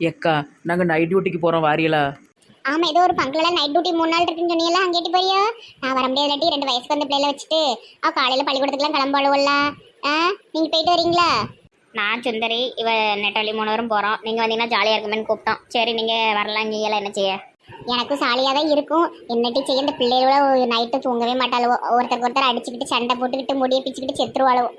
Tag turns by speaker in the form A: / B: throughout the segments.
A: எக்கா நாங்கள் நைட் டியூட்டிக்கு போகிறோம் வாரியலா?
B: ஆமா ஏதோ ஒரு பங்குல நைட் டியூட்டி மூணு நாள் இருக்குன்னு சொன்னீங்களா அங்கேட்டு போறியோ? நான் வர முடியாது இல்லாட்டி ரெண்டு வயசுக்கு வந்த பிள்ளைல வச்சுட்டு அவ காலையில பள்ளிக்கூடத்துக்குலாம் கிளம்பாளுவல்ல ஆ நீங்க போயிட்டு வரீங்களா?
C: நான் சுந்தரி இவ நெட்டவழி மூணவரும் போகிறோம் நீங்கள் வந்தீங்கன்னா ஜாலியாக இருக்குமேன்னு கூப்பிட்டோம். சரி நீங்கள் வரலாம் நீங்களாம் என்ன செய்ய?
B: எனக்கும் சாலியாக தான் இருக்கும். என்னட்டி செய்ய? இந்த பிள்ளைகளோட நைட்டு தூங்கவே மாட்டாளுவோ. ஒருத்தருக்கு ஒருத்தர் அடிச்சுக்கிட்டு சண்டை போட்டுக்கிட்டு முடிய பிச்சுக்கிட்டு செத்துருவாளுவோ.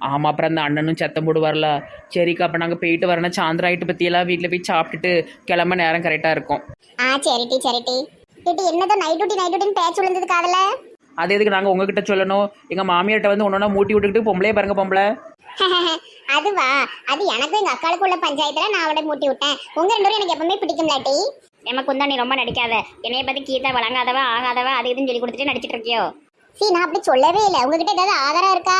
A: ஆமாம் அப்புறம் அந்த அண்ணனும் சத்தம் போடுவார்ல. சரிக்கா அப்போ நாங்கள் போயிட்டு வரணும் சாயந்தரம் பற்றியெல்லாம் வீட்டில் போய் சாப்பிட்டுட்டு கிளம்ப நேரம் கரெக்டாக இருக்கும்.
B: ஆ சரிட்டி சரிட்டி டிட்டி என்னதோ நைட் டியூட்டி நைட் டியூட்டின்னு பேச்சு விழுந்தது காதுல?
A: அது எதுக்கு நாங்கள் உங்ககிட்ட சொல்லணும்? எங்கள் மாமியார்ட்ட வந்து ஒன்று மூட்டி விட்டுக்கிட்டு பொம்பளையே பாருங்க பொம்பளை.
B: அதுவா? அது எனக்கும் எங்க அக்காளுக்கு உள்ள பஞ்சாயத்துல நான் அவளை மூட்டி விட்டேன். உங்க ரெண்டு பேரும் எனக்கு எப்பவுமே பிடிக்கும்லாட்டி
C: எமக்கு குந்தா நீ ரொம்ப நடிக்காத. என்னைய பற்றி கீதா வழங்காதவ ஆகாதவ அது இதுன்னு சொல்லி கொடுத்துட்டு நடிச்சிட்டு இருக்கியோ?
B: சீ நான் அப்படி சொல்லவே இல்லை. உங்ககிட்ட ஏதாவது ஆதாரம் இருக்கா?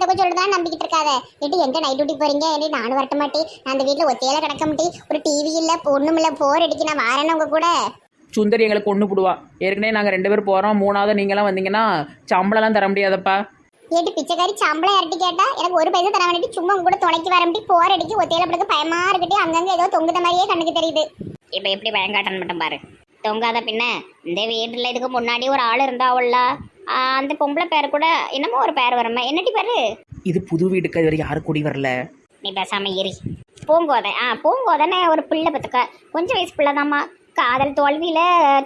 B: வாயால் அடுத்தவங்க சொல்றதா நம்பிக்கிட்டு இருக்காத. ஏட்டி எங்க நைட் டியூட்டி போறீங்க? ஏடி நானும் வரட்ட மாட்டி நான் அந்த வீட்டில் ஒத்தையில கிடக்க மாட்டி ஒரு டிவி இல்லை ஒண்ணும் இல்லை போர் அடிக்க நான் வரேன்னு உங்க கூட.
A: சுந்தரி எங்களை கொண்டு போடுவா. ஏற்கனவே நாங்கள் ரெண்டு பேர் போகிறோம் மூணாவது நீங்களாம் வந்தீங்கன்னா சம்பளம்லாம் தர முடியாதப்பா.
B: ஏட்டி பிச்சைக்காரி சம்பளம் யார்ட்டி கேட்டா எனக்கு ஒரு பைசா தர வேண்டிட்டு சும்மா உங்க கூட துணைக்கு வர முடியும் போர் அடிக்க ஒத்தையில படுக்க பயமா இருக்கட்டி. அங்கங்க ஏதோ தொங்குத மாதிரியே கண்ணுக்கு தெரியுது.
C: இப்போ எப்படி பயங்காட்டன் மட்டும் பாரு. தொங்காத பின்ன இந்த வீட்டில் இதுக்கு முன்னாடி ஒரு ஆள் இருந்தாவுல்ல அந்த பொம்பளை பேர் கூட என்னமோ ஒரு பேர் வருமே. என்னடி பேரு?
A: இது புது வீட்டுக்கு இது வரை யாரும் கூடி வரல?
C: நீ பேசாம ஏறி பூங்கோதை. ஆ பூங்கோதைன்னு ஒரு பிள்ளை பத்துக்க. கொஞ்சம் வயசு பிள்ளைதாம்மா. காதல் தோல்வியில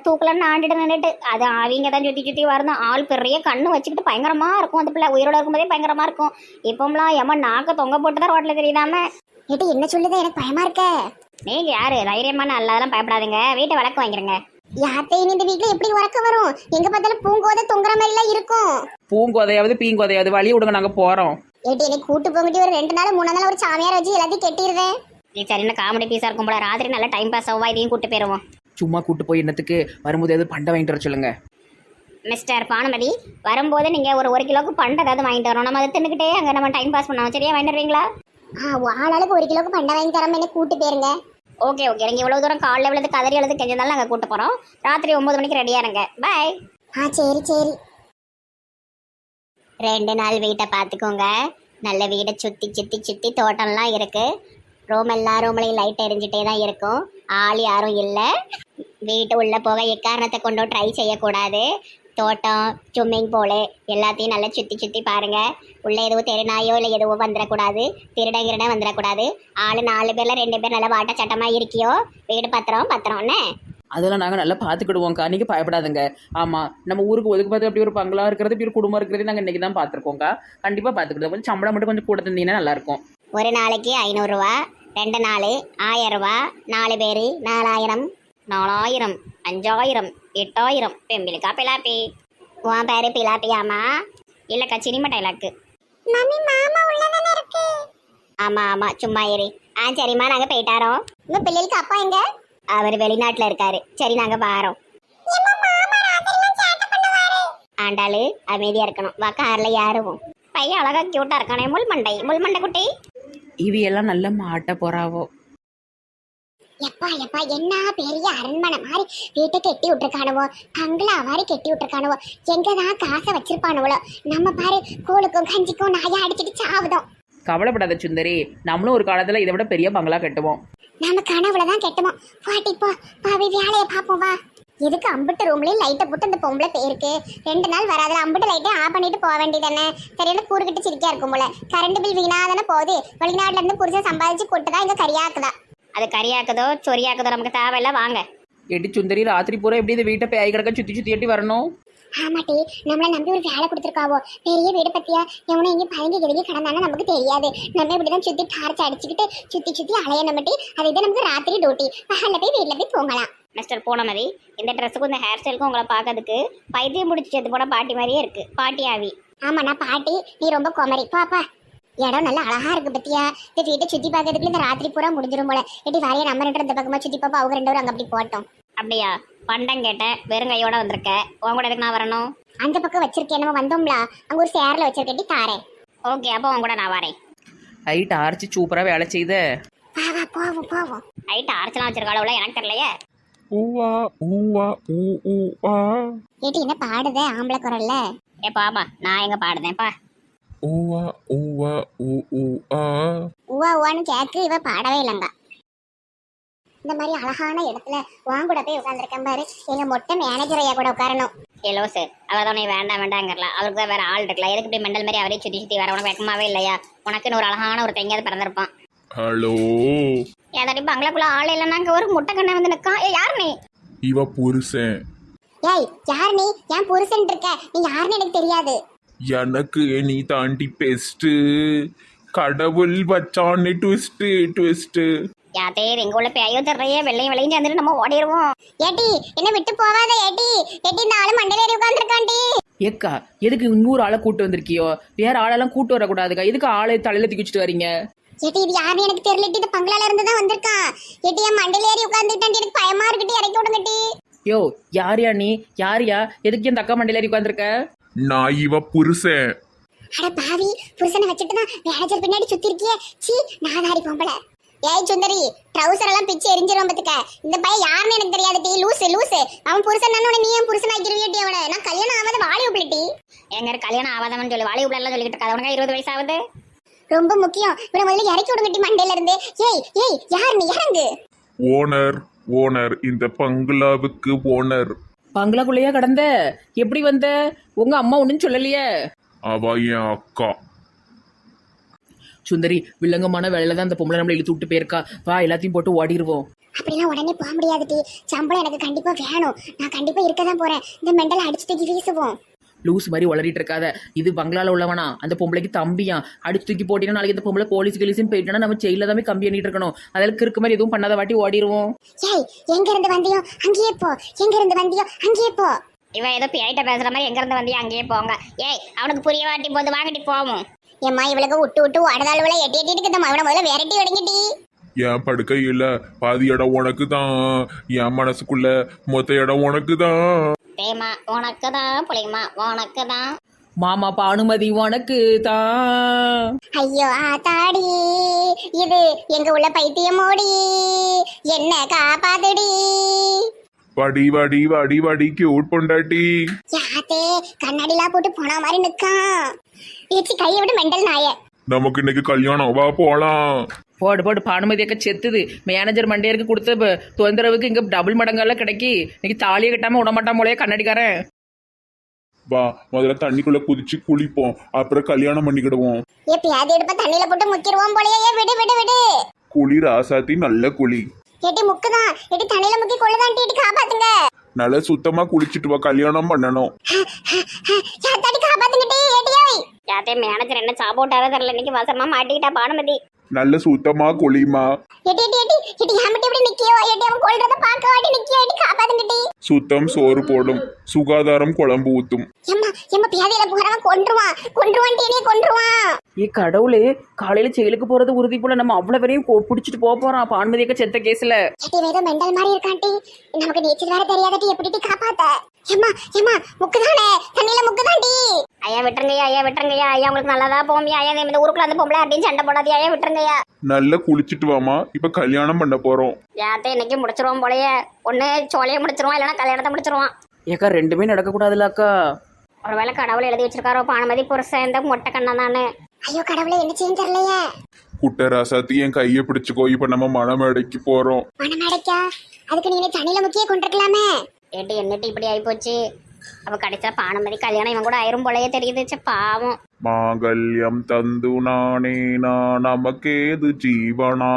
C: தூக்கலன்னு ஆண்டுட்டு நின்றுட்டு அது அவங்க தான் சுற்றி சுற்றி வரணும் ஆள் பெரிய கண்ணு வச்சுக்கிட்டு பயங்கரமா இருக்கும் அந்த பிள்ளை. உயிரோட இருக்கும்போதே பயங்கரமா இருக்கும். இப்போம்லாம் ஏமா நாக்க தொங்க போட்டு தான் ரோட்டில் தெரியுதாம?
B: ஏட்டி என்ன சொல்லுது? எனக்கு பயமா இருக்க.
C: நீங்க யாரு? தைரியமான அல்லாதெல்லாம் பயப்படாதீங்க. வீட்டை விளக்கு வாங்கிருங்க.
B: யாத்தையும் இந்த வீட்டுல எப்படி உறக்க வரும்? எங்க பார்த்தாலும் பூங்கோதை தொங்குற மாதிரி எல்லாம் இருக்கும்.
A: பூங்கோதையாவது பீங்கோதையாவது வழி விடுங்க நாங்கள் போகிறோம்
B: ஏட்டி என்னை கூட்டு போங்கிட்டு ஒரு ரெண்டு நாள் மூணு நாள் ஒரு சாமியார் வச்சு எல்லாத்தையும் கெட்டிடுவேன்
C: நீ சரின்னு காமெடி பீஸா இருக்கும் போல. ராத்திரி நல்லா டைம் பாஸ் ஆகும் இதையும் கூட்டு போயிருவோம்
A: சும்மா கூட்டு போய் என்னத்துக்கு? வரும்போது எது பண்டை வாங்கிட்டு வர சொல்லுங்க.
C: மிஸ்டர் பானுமதி வரும்போது நீங்க ஒரு ஒரு கிலோக்கு பண்டு ஏதாவது வாங்கிட்டு வரணும். நம்ம அதை தின்னுக்கிட்டே அங்க நம்ம டைம் பாஸ் பண்ணோம் சரியா வாங்கிட்டு வருவீங்களா?
B: ஆ ஆளாளுக்கு ஒரு கிலோக்கு பண்டை வாங்கி தராம என்ன கூட்டு போயிருங்க.
C: Okay okay. நீங்கள் இவ்வளோ தூரம் காலைல விழுது கதறி எழுது கெஞ்சதாலும் நாங்கள் கூட்டு போகிறோம் ராத்திரி ஒம்பது மணிக்கு ரெடியாக இருங்க. பாய்
B: ஆ சரி சரி.
C: ரெண்டு நாள் வீட்டை பார்த்துக்கோங்க நல்ல வீடை சுற்றி சுற்றி சுற்றி தோட்டம்லாம் இருக்குது ரூம் எல்லா ரூம்லையும் லைட் எரிஞ்சிட்டே தான் இருக்கும். ஆள் யாரும் இல்லை. வீட்டு உள்ளே போக எக்காரணத்தை கொண்டும் ட்ரை செய்யக்கூடாது. தோட்டம் ஸ்விம்மிங் பூலு எல்லாத்தையும் நல்லா சுற்றி சுற்றி பாருங்கள் உள்ளே எதுவும் தெருநாயோ இல்லை எதுவும் வந்துடக்கூடாது. திருட கிருட வந்துடக்கூடாது. ஆள் நாலு பேரில் ரெண்டு பேர் நல்லா வாட்ட சட்டமாக இருக்கியோ? வீடு பத்திரம் பத்திரம்னு
A: அதெல்லாம் நாங்கள் நல்லா பார்த்துக்கிடுவோம்க்கா நீங்கள் பயப்படாதுங்க. ஆமாம் நம்ம ஊருக்கு ஒதுக்கு பார்த்து அப்படி ஒரு பங்களா இருக்கிறது இப்படி ஒரு குடும்பம் இருக்கிறது நாங்கள் இன்றைக்கி தான் பார்த்துருக்கோங்க்கா கண்டிப்பாக பார்த்துக்கிடுவோம் கொஞ்சம் சம்பளம் மட்டும் கொஞ்சம் கூட தந்தீங்கன்னா நல்லாயிருக்கும்.
C: ஒரு நாளைக்கு ஐநூறுரூவா ரெண்டு நாள் ஆயிரம் ரூபா நாலு பேர் நாலாயிரம் நாலாயிரம் அஞ்சாயிரம். எட்டாயிரம். பெம்பிலுக்கா பிலாப்பி. உன் பேரு பிலாப்பியாமா இல்லைக்கா சினிமா டைலாக்கு
B: மம்மி மாமா உள்ளதானே இருக்கு?
C: ஆமாம் ஆமாம் சும்மா ஏறி ஆ சரிம்மா. நாங்கள் போயிட்டாரோம்
B: உங்க பிள்ளைகளுக்கு அப்பா எங்க?
C: அவர் வெளிநாட்டில் இருக்காரு. சரி நாங்கள் பாரோம் ஆண்டாளு அமைதியாக இருக்கணும். வா காரில் யாருவோம் பையன் அழகா க்யூட்டாக இருக்கானே. முள்மண்டை முள்மண்டை குட்டி.
A: இவையெல்லாம் நல்ல மாட்ட போறாவோ.
B: எப்பா எப்பா என்ன பெரிய அரண்மனை மாதிரி வீட்டை கெட்டி விட்டுருக்கானுவோ? கங்களா மாதிரி கெட்டி விட்டுருக்கானுவோ? எங்கதான் காசை வச்சிருப்பானுவளோ? நம்ம பாரு கூழுக்கும் கஞ்சிக்கும் நாயா அடிச்சிட்டு சாவுதோம்.
A: கவலைப்படாத சுந்தரி நம்மளும் ஒரு காலத்தில் இதை விட பெரிய பங்களா கட்டுவோம்.
B: நம்ம கனவுல தான் கெட்டோமோ பாட்டி போ பாவி வேலையை பார்ப்போம் வா. எதுக்கு அம்பிட்டு ரூம்லயும் லைட்டை போட்டு அந்த பொம்பளை பேருக்கு? ரெண்டு நாள் வராதுல அம்பிட்டு லைட்டை ஆஃப் பண்ணிட்டு போக வேண்டியதானே? சரியான கூறுகிட்டு சிரிக்கா இருக்கும் போல. கரண்ட் பில் வீணாதானே போகுது. வெளிநாட்டுல இருந்து புருஷன் சம்பாதிச்சு கொட்டுதா இங்க கரியாக்குதா
C: அது கறியாக்குதோ சொரியாக்குதோ நமக்கு தேவையில்ல வாங்க.
A: எட்டி சுந்தரி ராத்திரி பூரா எப்படி இந்த வீட்டை பேய் கிடக்க சுற்றி சுற்றி எட்டி வரணும்?
B: ஆமாட்டி நம்மள நம்பி ஒரு வேலை கொடுத்துருக்காவோ? பெரிய வீடு பத்தியா? எவனும் இங்கே பழங்கி கிழங்கி கிடந்தானே நமக்கு தெரியாது. நம்ம இப்படிதான் சுத்தி டார்ச் அடிச்சுக்கிட்டு சுத்தி சுத்தி அலையணும் மட்டி அது இது நமக்கு ராத்திரி டியூட்டி பகல்ல போய் வீட்டுல போய் தூங்கலாம்.
C: மிஸ்டர் பூனமதி இந்த ட்ரெஸ்ஸுக்கும் இந்த ஹேர் ஸ்டைலுக்கும் உங்களை பார்க்கறதுக்கு பைத்தியம் முடிச்சு செத்து போன பாட்டி மாதிரியே இருக்கு. பாட்டி ஆவி.
B: ஆமா நான் பாட்டி நீ ரொம்ப குமரி. பாப்பா இடம் நல்லா அழகா இருக்கு பத்தியா? இந்த வீட்டை சுத்தி பார்க்கறதுக்குள்ள இந்த ராத்திரி பூரா முடிஞ்சிரும் போல. எட்டி வரைய நம்ம ரெண்டு இந்த பக்கமா சுத்தி பாப்பா அவங்க ரெண்டு பேரும் அங்க அப்படி போட்டோம்.
C: அப்படியா? பண்டம் கேட்டேன் வெறும் கையோட வந்திருக்க. உன் கூட எதுக்கு நான் வரணும்?
B: அந்த பக்கம் வச்சிருக்கேன். நம்ம வந்தோம்ல. அங்க ஒரு சேர்ல வச்சிருக்கேன். தாரேன்.
C: ஓகே அப்போ உன் கூட நான் வரேன்.
A: ஐட் அரைச்சி சூப்பராக வேலை செய்த.
B: வா போவோம் போவோம்.
C: நைட்டு அரைச்சலாம் வச்சிருக்காளவுல எனக்கு தெரியலையே.
D: ஊவா ஊவா ஊ ஊ ஆ
B: ஏட்டி என்ன பாடுதே? ஆம்பளை குரல்ல.
C: ஏப்பா ஆமா நான் எங்க பாடுதேன்ப்பா
D: ஊவா ஊவா ஊ ஊ ஆ
B: உவா உவான்னு கேக்கு இவ பாடவே இல்லைங்க. இந்த மாதிரி அழகான இடத்துல வாங்க கூட போய் உட்காந்துருக்கேன் பாரு. எங்க மொட்டை மேனேஜர் ஐயா கூட உட்காரணும்.
C: எலோசு அவர் தான் வேண்டாம் வேண்டாங்கிறல அவருக்கு தான் வேற ஆள் இருக்கலாம் எதுக்கு இப்படி மெண்டல் மாதிரி அவரே சுற்றி சுற்றி வர? உனக்கு வெக்கமாவே இல்லையா? உனக்குன்னு ஒரு அழகான ஒரு எங்கேயாவது பிறந்திருப்பான்.
D: ஹலோ?
C: ஏதாடி பங்களாக்குள்ள ஆள் இல்லைன்னா அங்கே ஒரு முட்டை கண்ணை வந்து நிற்கான் ஏ யார் நீ?
D: இவ புருஷன்.
B: ஏய் யார் நீ? ஏன் புருஷன் இருக்க? நீ யாருன்னு எனக்கு தெரியாது.
D: எனக்கு நீ தாண்டி பெஸ்ட் கடவுள் வச்சான்னு ட்விஸ்ட் ட்விஸ்ட்
C: யாத்தே எங்க உள்ள பேயோ தர்றையே வெள்ளையும் வெள்ளையும் சேர்ந்துட்டு நம்ம ஓடிடுவோம்
B: ஏட்டி என்ன விட்டு போவாத ஏட்டி. ஏட்டி இந்த ஆளு மண்டையில ஏறி உட்காந்துருக்காண்டி
A: ஏக்கா எதுக்கு இன்னொரு ஆளை கூட்டு வந்திருக்கியோ? வேற ஆளெல்லாம் கூட்டு வரக்கூடாதுக்கா. எதுக்கு ஆளை தலையில தூக்கி வச்சுட்டு வரீங்க?
B: ஏட்டி இது யாருன்னு எனக்கு தெரியலட்டி. இது பங்களால இருந்து தான் வந்திருக்கான் ஏட்டி என் மண்டையில ஏறி உட்காந்துட்டாண்டி எனக்கு பயமா இருக்கட்டி. இறக்கி விடுங்கட்டி.
A: யோ யாரியா நீ? யாரியா எதுக்கு இந்த அக்கா மண்டையில ஏறி உட்காந்துருக்க
D: நான் இவ புருஷன்.
B: அட பாவி புருஷனை வச்சுட்டு தான் மேனேஜர் பின்னாடி சுத்தி இருக்கியே சீ நாதாரி பொம்பளை. ஏய் சுந்தரி ட்ரௌசர் எல்லாம் பிச்சு எரிஞ்சிரும் பத்துக்க. இந்த பையன் யாருன்னு எனக்கு தெரியாது டி லூசு லூசு. அவன் புருஷன் தானே நீ ஏன் புருஷன் ஆக்கிருவியட்டி அவனை. நான் கல்யாணம் ஆகாத வாலி உப்பிலிட்டி
C: எங்க கல்யாணம் ஆகாதவன் சொல்லி. வாலி எல்லாம் சொல்லிக்கிட்டு இருக்காது. உனக்கு இருபது வயசு ஆகுது
B: ரொம்ப முக்கியம். இவனை முதல்ல இறக்கி விடுங்கட்டி மண்டையில இருந்து. ஏய் ஏய் யார் நீ? இறங்கு.
D: ஓனர் ஓனர் இந்த பங்களாவுக்கு ஓனர்
A: பங்களாக்குள்ளேயா கடந்த? எப்படி வந்த? உங்க அம்மா ஒன்றும் சொல்லலையே.
D: அவ என் அக்கா.
A: சுந்தரி வில்லங்கமான வேலையில தான் அந்த பொம்பளை நம்மளை இழுத்து விட்டு போயிருக்கா. வா எல்லாத்தையும் போட்டு ஓடிடுவோம்
B: அப்படிலாம் உடனே போக முடியாது டி. சம்பளம் எனக்கு கண்டிப்பா வேணும். நான் கண்டிப்பா இருக்க தான் போறேன். இந்த மெண்டலை அடிச்சு தூக்கி வீசுவோம்
A: லூஸ் மாதிரி வளரிட்டு இருக்காத. இது பங்களால உள்ளவனா? அந்த பொம்பளைக்கு தம்பியா? அடிச்சு தூக்கி போட்டினா நாளைக்கு இந்த பொம்பளை போலீஸ் கிலீஸ்னு போயிட்டோன்னா நம்ம ஜெயில தான் கம்பி பண்ணிட்டு இருக்கணும். அதில் கிறுக்கு மாதிரி எதுவும் பண்ணாத வாட்டி ஓடிடுவோம்
B: ஏய் எங்க இருந்து வந்தியோ? அங்கேயே போ. எங்க இருந்து வந்தியோ? அங்கேயே போ.
C: இவன் ஏதோ பியாயிட்ட பேசுற மாதிரி எங்க இருந்து வந்து அங்கேயே போங்க. ஏய் அவனுக்கு புரிய வாட்டி போது வாங்கிட்டு போவோம்.
B: ஏம்மா இவளுக்கு விட்டு விட்டு ஓடதாளுவல எட்டி எட்டிட்டு இருக்குதம்மா. இவனை முதல்ல விரட்டி விடுங்கட்டி
D: என் படுக்கையில் பாதி இடம் உனக்கு தான் என் மனசுக்குள்ள மொத்த இடம் உனக்கு தான்
C: தேமா உனக்கு தான் புளியமா? உனக்கு தான்
A: மாமா பானுமதி உனக்கு தான்
B: ஐயோ ஆத்தாடி. இது எங்க உள்ள பைத்தியமோடி என்ன காப்பாத்துடி?
D: வடி வடி வடி வடி கியூட் பொண்டாட்டி.
B: யாத்தே கண்ணாடிலாம் போட்டு போன மாதிரி நிக்கான். ஏச்சி கையை விட்டு மெண்டல் நாய.
D: நமக்கு இன்னைக்கு கல்யாணம். வா போலாம்.
A: போடு போடு பானுமதி அக்கா செத்துது. மேனேஜர் மண்டையருக்கு கொடுத்த தொந்தரவுக்கு இங்கே டபுள் மடங்கெல்லாம் கிடைக்கி இன்னைக்கு தாலியை கட்டாமல் விட மாட்டான் போலயே கண்ணாடிக்காரன்.
D: வா முதல்ல தண்ணிக்குள்ள குதிச்சு குளிப்போம். அப்புறம் கல்யாணம் பண்ணிக்கிடுவோம்.
B: ஏ பியாதி எடுப்ப தண்ணியில போட்டு முக்கிடுவோம் போலயே. ஏ விடு விடு விடு.
D: குளி ராசாத்தி நல்ல குளி.
B: ஏட்டி முக்குதான். ஏட்டி தண்ணியில முக்கி கொள்ளுதான் டீட்டு காப்பாத்துங்க.
D: நல்ல சுத்தமா குளிச்சுட்டு வா கல்யாணம் பண்ணணும்.
C: யாத்தே மேனேஜர் என்ன சாப்பிட்டாரோ தெரியல. இன்னைக்கு வசமா மாட்டிக்கிட்டா பானுமதி.
D: நல்ல சுத்தமா குளிமா.
B: ஏட்டி ஏட்டி ஏட்டி ஏட்டி ஏமட்டி இப்படி நிக்கியோ? ஏட்டி அவன் கொள்றத பார்க்க வாட்டி நிக்கியோ? ஏட்டி காப்பாத்துங்கிட்டே
D: சுத்தம் சோறு போடும். சுகாதாரம் குழம்பு ஊத்தும்.
B: எம்மா எம்மா பியாதியில போறவன் கொன்றுவான். கொன்றுவான் டீனே கொன்றுவான்.
A: ஏ கடவுளே காலையில் செயலுக்கு போகிறது உறுதி போல நம்ம அவ்வளோ வரையும் பிடிச்சிட்டு போக போகிறோம் பானுமதி அக்கா செத்த கேஸில்
B: ஏட்டி வேற மெண்டல் மாதிரி இருக்கான்டி நமக்கு நீச்சல் வேற தெரியாதட்டி எப்படி காப்பாத்த? எம்மா எம்மா முக்குதானே? தண்ணியில முக்குதாண்டி?
C: ஐயா விட்டுருங்கய்யா ஐயா விட்டுருங்கய்யா. ஐயா உங்களுக்கு நல்லதா போமியா ஐயா இந்த ஊருக்குள்ள அந்த பொம்பளை அப்படின்னு சண்டை போடாதீங்க. ஐயா விட்டுருங்கய்யா.
D: நல்லா குளிச்சுட்டு வாமா இப்ப கல்யாணம் பண்ண போறோம்.
C: யாத்தே இன்னைக்கு முடிச்சிருவோம் போலயே. ஒண்ணு சோலையை முடிச்சிருவான் இல்லைன்னா கல்யாணத்தை முடிச்சிருவான்
A: ஏக்கா ரெண்டுமே நடக்கக்கூடாதுல்ல அக்கா.
C: ஒருவேளை கடவுள் எழுதி வச்சிருக்காரோ பானுமதி புருஷன் இந்த மொட்டை கண்ணா தானே
B: ஐயோ கடவுளே என்ன செய்யும் தெரியலையே.
D: குட்ட ராசாத்தி என் கையை பிடிச்சுக்கோ. இப்ப நம்ம மணமேடைக்கு போறோம்.
B: மனம் அடைக்கா அதுக்கு நீங்க தண்ணியில முக்கிய கொண்டிருக்கலாமே.
C: ஏட்டி என்னட்டு இப்படி ஆயிப்போச்சு? அப்ப கடைசியா பானுமதி கல்யாணம் இவன் கூட ஆயிரும் போலயே தெரியுது ச்சே, பாவம்.
D: மாங்கல்யம் தந்து நானே நான் நமக்கேது ஜீவனா?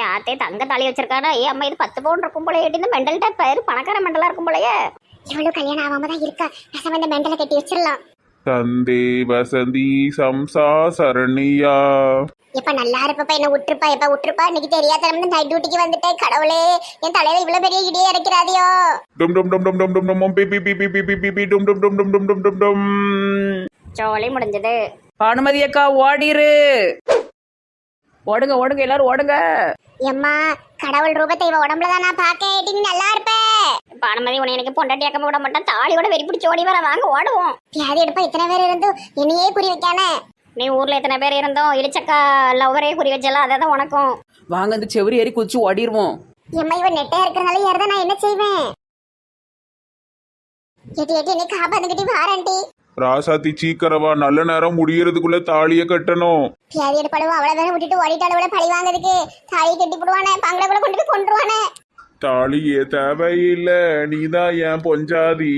C: யாத்தே தங்க தாலி வச்சிருக்காடா? ஏ அம்மா இது பத்து பவுன் இருக்கும் போலயே ஏட்டி இந்த மெண்டல்ட்ட பேரு பணக்கார மெண்டலா இருக்கும் போலயே?
B: இவ்வளவு கல்யாணம் ஆகாம தான் இருக்கா. பேசாம இந்த மெண்டலை கட்டி வச்சிடலாம்.
D: தந்தே வசந்தி சம்சா சரணியா
B: எப்ப நல்லா இருப்பப்ப என்ன விட்டுருப்பா எப்ப விட்டுருப்பா இன்னைக்கு தெரியாத நைட் டியூட்டிக்கு வந்துட்டேன் கடவுளே என் தலையில இவ்வளவு பெரிய இடியே இறக்கிறாதியோ
D: டும் டும் டும் டும் டும் டும் டும் டும் பி பி பி பி பி பி பி பி டும் டும் டும் டும் டும் டும் டும் டும்
C: ஜோலி முடிஞ்சது
A: பானுமதி அக்கா ஓடிரு ஓடுங்க ஓடுங்க எல்லாரும் ஓடுங்க
B: எம்மா கடவுள் ரூபத்தை இவ உடம்புல தான் நான் பார்க்க நல்லா இருப்ப
C: பானுமதி உன்னை எனக்கு பொண்டாட்டி அக்கம்ப விட மாட்டான். தாலியோட வெறி பிடிச்சி ஓடி வர வாங்க ஓடுவோம்.
B: பியாதி எடுப்பா இத்தனை பேர் இருந்தும் என்னையே குறி வைக்கானே
C: நீ ஊர்ல எத்தனை பேர் இருந்தோம் இளிச்சக்கா லவ்வரே குறி வச்சலாம் அதை தான் உனக்கும்.
A: வாங்க அந்த செவரி ஏறி குதிச்சு ஓடிடுவோம்
B: எம்மா இவன் நெட்டையா இருக்கிறனால ஏறத நான் என்ன செய்வேன்? எட்டி எட்டி என்னை காப்பாத்துக்கிட்டி வாரண்டி
D: ராசாத்தி சீக்கிரவா நல்ல நேரம் முடியறதுக்குள்ள தாலிய கட்டணும்.
B: பியாதியோட பழுவ அவ்வளவுதானே விட்டுட்டு ஓடிட்டாலும் பழி வாங்குறதுக்கு. தாலியை கட்டி போடுவானே பங்கள கூட கொண்டு போய் கொண்டுருவானே
D: தாலியே தேவையில்லை நீதான் என் பொஞ்சாதி?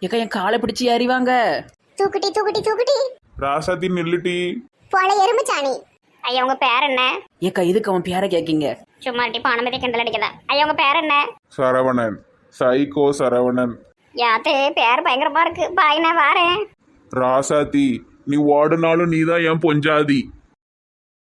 A: ஏக்கா என் காலை பிடிச்சி ஏறிவாங்க.
B: தூக்குட்டி தூக்குட்டி தூக்குட்டி
D: ராசாத்தி நில்லுட்டி
B: போல எறும்புச்சாணி.
C: ஐயா உங்க பேர் என்ன?
A: ஏக்கா இதுக்கு அவன் பேரை கேட்கீங்க.
C: சும்மா இப்ப அனுமதி கிண்டல் அடிக்கல ஐயா உங்க பேர் என்ன?
D: சரவணன். சைகோ சரவணன்.
C: யாத்தே பேர் பயங்கரமா இருக்கு. பாய் நான் வாரேன்.
D: ராசாத்தி நீ ஓடுனாலும் நீதான் என் பொஞ்சாதி?